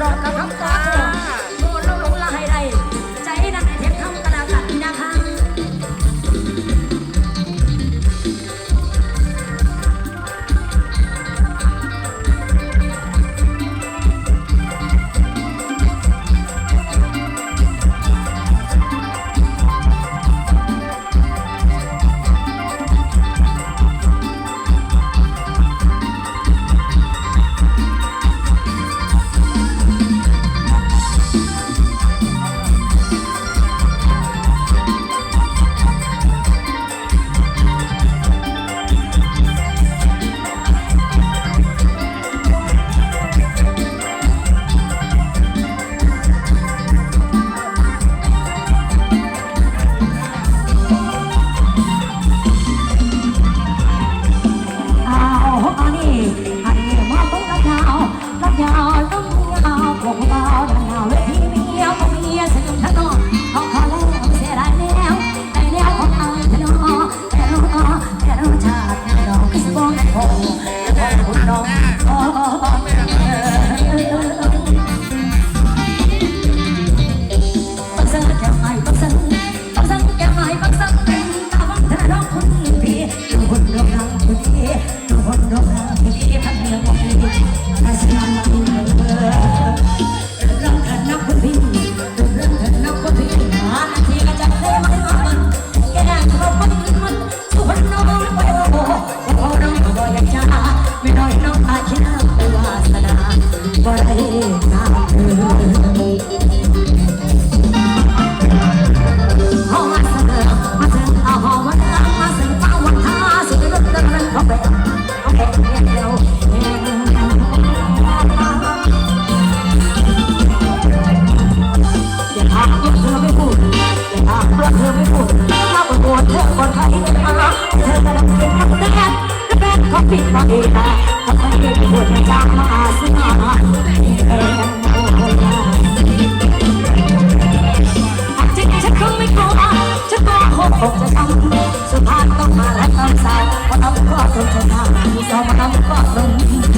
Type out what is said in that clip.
รอบนะครับ น้องอ๋อปักสังแก้วไม้ปักสังปักสังแก้วไม้ปักสังเป็นตาบังธนาดอกพี่ดูบนองพี่ดูบนองคุณพี่พันเรือบอ บ่ได้ตามเธอิดมาเองนะทำไมไม่ปวดไม่จางมาอาส ก็คงจะต้องสุภาพก็มาและคามสาวมาทำก็คงจะทำสาวมาทำก็คง